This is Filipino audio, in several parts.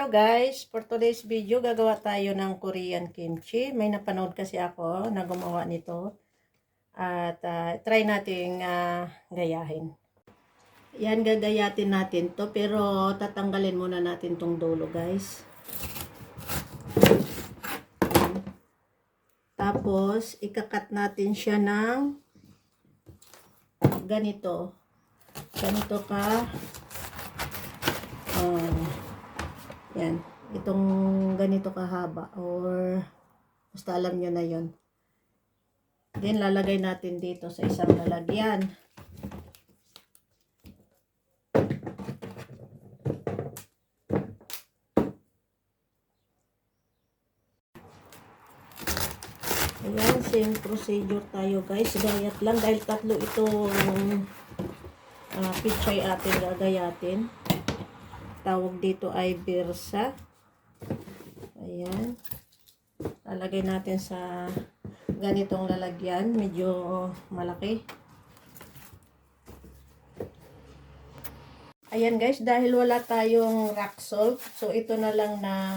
Hello guys, for today's video gagawa tayo ng Korean kimchi. May napanood kasi ako na gumawa nito. At ah, try nating ah, gayahin. Yan gagayatin natin to pero tatanggalin muna natin tong dulo guys. Tapos ikakat natin siya ng ganito. Ganito ka ah, yan. Itong ganito kahaba or basta alam nyo na yon. Then lalagay natin dito sa isang lalagyan. Ayan, same procedure tayo guys. Gayat lang dahil tatlo itong uh, pichay atin gagayatin tawag dito ay birsa. Ayan. Lalagay natin sa ganitong lalagyan. Medyo malaki. Ayan guys, dahil wala tayong rock salt, so ito na lang na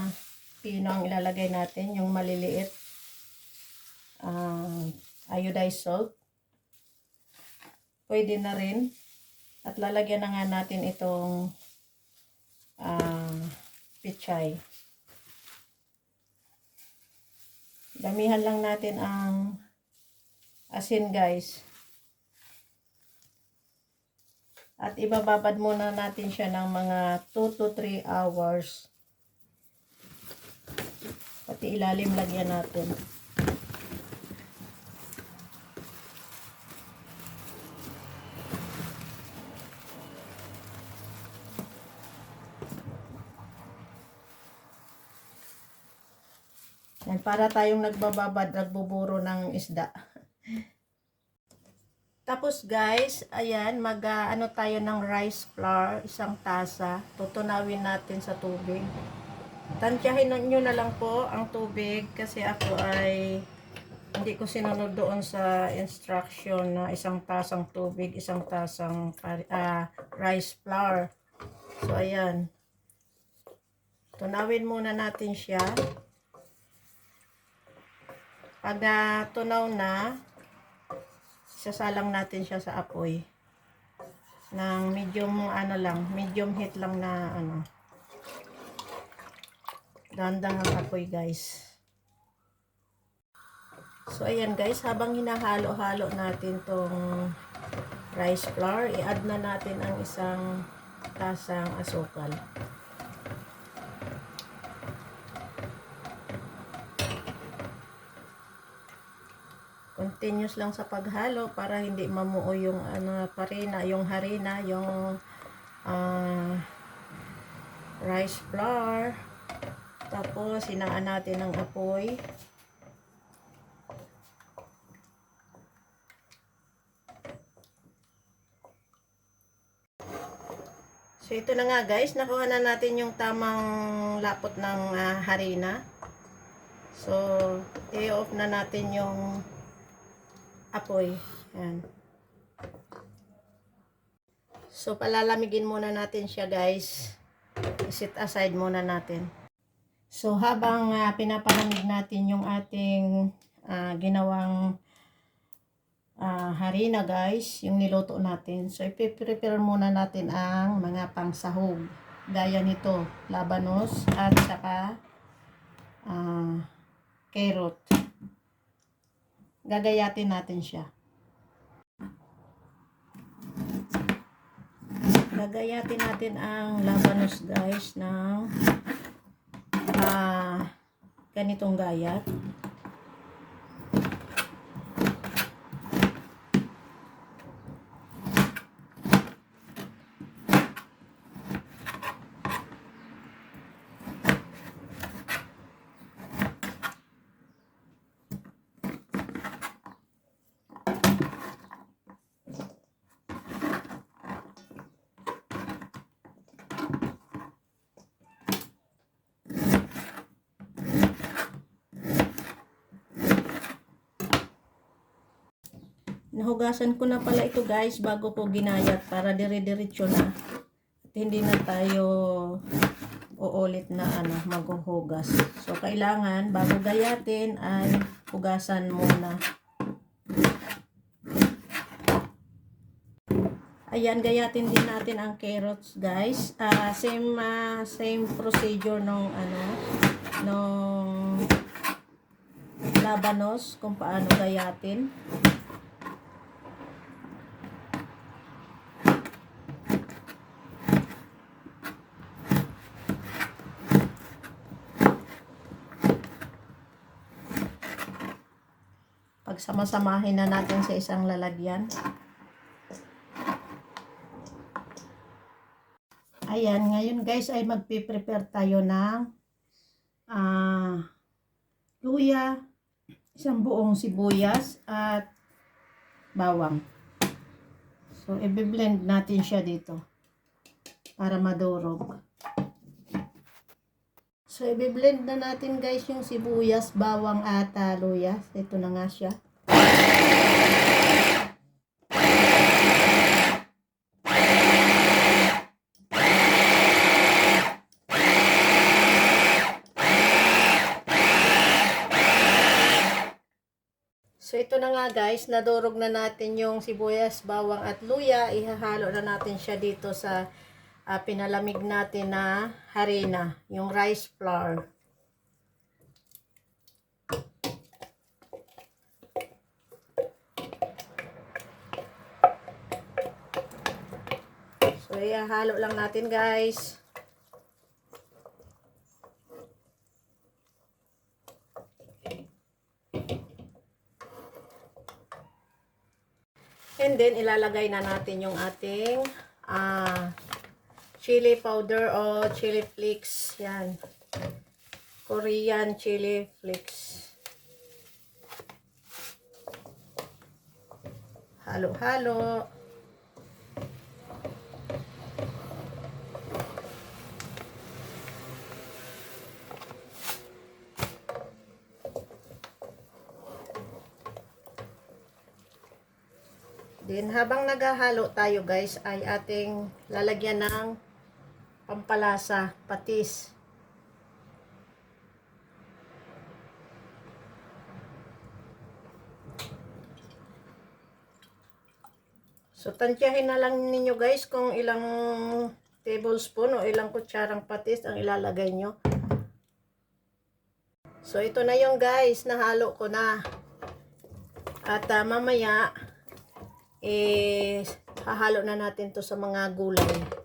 pino ang ilalagay natin, yung maliliit. Uh, iodized salt. Pwede na rin. At lalagyan na nga natin itong uh, pichay. Damihan lang natin ang asin guys. At ibababad muna natin siya ng mga 2 to 3 hours. Pati ilalim lagyan natin. Yan, para tayong nagbababad, nagbuburo ng isda. Tapos guys, ayan, mag uh, tayo ng rice flour, isang tasa. Tutunawin natin sa tubig. Tansyahin nyo na lang po ang tubig kasi ako ay hindi ko sinunod doon sa instruction na isang tasang tubig, isang tasang uh, rice flour. So ayan. Tunawin muna natin siya. Pag natunaw na, sasalang natin siya sa apoy. Ng medium ano lang, medium heat lang na ano. Dandang ang apoy guys. So ayan guys, habang hinahalo-halo natin tong rice flour, i-add na natin ang isang tasang asukal. Continuous lang sa paghalo para hindi mamuo yung ano parina, yung harina, yung uh, rice flour. Tapos hinaan natin ng apoy. So ito na nga guys, nakuha na natin yung tamang lapot ng uh, harina. So, i-off na natin yung apoy. Ayan. So, palalamigin muna natin siya guys. Sit aside muna natin. So, habang uh, pinapalamig natin yung ating uh, ginawang uh, harina guys, yung niluto natin. So, ipiprepare muna natin ang mga pangsahog. Gaya nito, labanos at saka uh, carrot gagayatin natin siya. Gagayatin natin ang labanos guys ng uh, ganitong gayat. Nahugasan ko na pala ito guys bago ko ginayat para dire-diretso na. At hindi na tayo uulit na ano, maghuhugas. So, kailangan, bago gayatin, ay hugasan muna. Ayan, gayatin din natin ang carrots, guys. Ah, same ah, same procedure nung ano, nung labanos kung paano gayatin. Pagsamasamahin na natin sa isang lalagyan. Ayan, ngayon guys ay magpe-prepare tayo ng ah luya, isang buong sibuyas at bawang. So, i-blend natin siya dito para madurog. So, i-blend na natin guys yung sibuyas, bawang at ah, luya. Ito na nga siya. So ito na nga guys, nadurog na natin yung sibuyas, bawang at luya. Ihahalo na natin siya dito sa ah, pinalamig natin na harina, yung rice flour. So ihahalo lang natin guys. And then, ilalagay na natin yung ating ah, chili powder o chili flakes. Yan. Korean chili flakes. Halo-halo. Then, habang naghahalo tayo guys, ay ating lalagyan ng pampalasa, patis. So, tansyahin na lang ninyo guys kung ilang tablespoon o ilang kutsarang patis ang ilalagay nyo. So, ito na yung guys, nahalo ko na. At ah, mamaya, eh, hahalo na natin to sa mga gulay.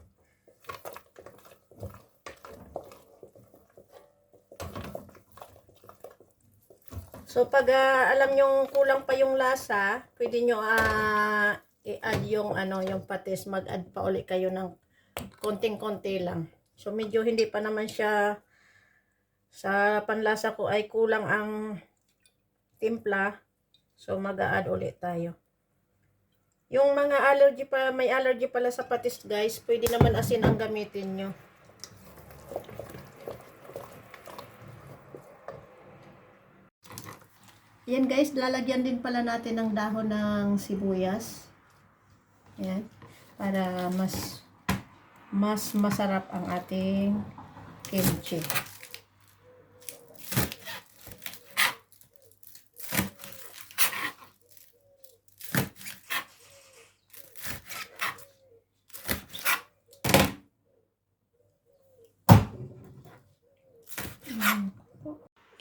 So, pag ah, alam nyong kulang pa yung lasa, pwede nyo ah, i-add yung, ano, yung patis. Mag-add pa uli kayo ng konting-konti lang. So, medyo hindi pa naman siya sa panlasa ko ay kulang ang timpla. So, mag-a-add ulit tayo. Yung mga allergy pa, may allergy pala sa patis guys, pwede naman asin ang gamitin nyo. Yan guys, lalagyan din pala natin ng dahon ng sibuyas. Yan. Para mas mas masarap ang ating kimchi.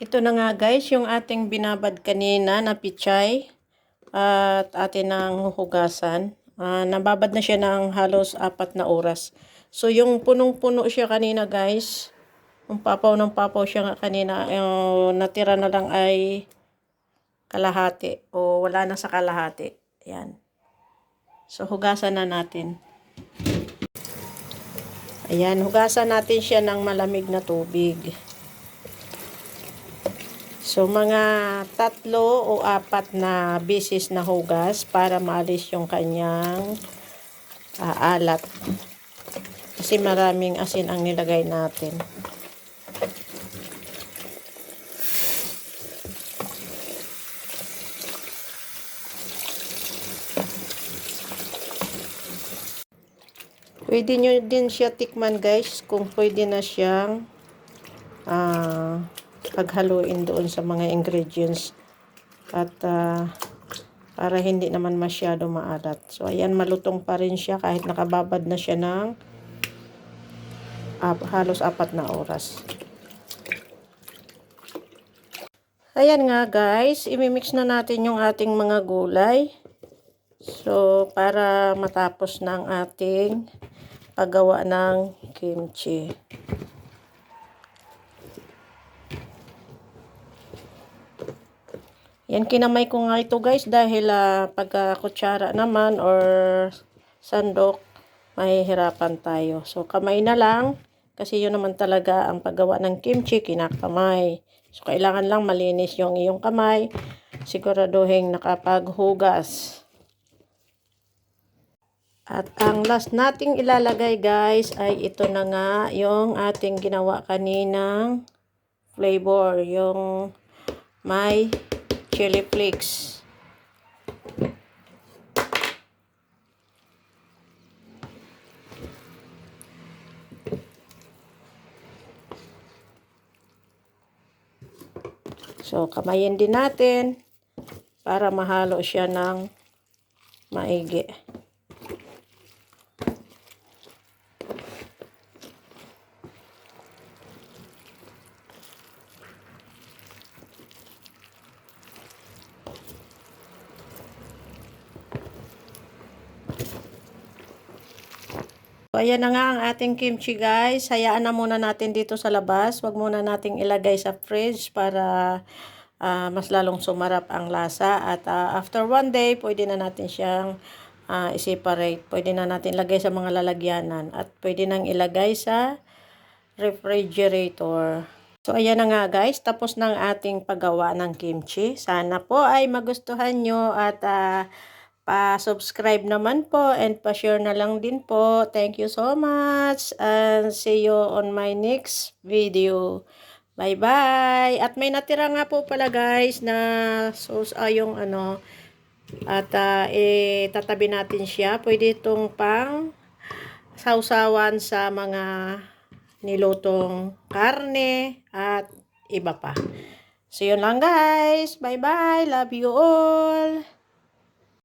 Ito na nga guys, yung ating binabad kanina na pichay at atin ng hugasan. Ah, nababad na siya ng halos apat na oras. So yung punong-puno siya kanina guys, yung papaw ng papaw siya kanina, yung natira na lang ay kalahati o wala na sa kalahati. Yan. So hugasan na natin. Ayan, hugasan natin siya ng malamig na tubig. So, mga tatlo o apat na bisis na hugas para maalis yung kanyang ah, alat. Kasi maraming asin ang nilagay natin. Pwede nyo din siya tikman guys kung pwede na siyang ah paghaluin doon sa mga ingredients. At ah, para hindi naman masyado maalat. So ayan malutong pa rin siya kahit nakababad na siya ng ap- halos apat na oras. Ayan nga guys, imimix na natin yung ating mga gulay. So, para matapos na ating paggawa ng kimchi. Yan, kinamay ko nga ito guys dahil uh, pagka kutsara naman or sandok, mahihirapan tayo. So, kamay na lang kasi yun naman talaga ang paggawa ng kimchi, kinakamay. So, kailangan lang malinis yung iyong kamay. Siguraduhin nakapaghugas. At ang last nating ilalagay guys ay ito na nga yung ating ginawa kaninang flavor. Yung may chili flakes. So, kamayin din natin para mahalo siya ng maigi. Ayan na nga ang ating kimchi guys. Hayaan na muna natin dito sa labas. Huwag muna nating ilagay sa fridge para ah, mas lalong sumarap ang lasa. At ah, after one day, pwede na natin siyang ah, i-separate. Pwede na natin ilagay sa mga lalagyanan. At pwede nang ilagay sa refrigerator. So, ayan na nga guys. Tapos ng ating paggawa ng kimchi. Sana po ay magustuhan nyo at ah, pa-subscribe naman po and pa-share na lang din po. Thank you so much and see you on my next video. Bye-bye! At may natira nga po pala guys na sauce ah, yung ano at uh, tatabi natin siya. Pwede itong pang sausawan sa mga nilutong karne at iba pa. So yun lang guys. Bye-bye. Love you all.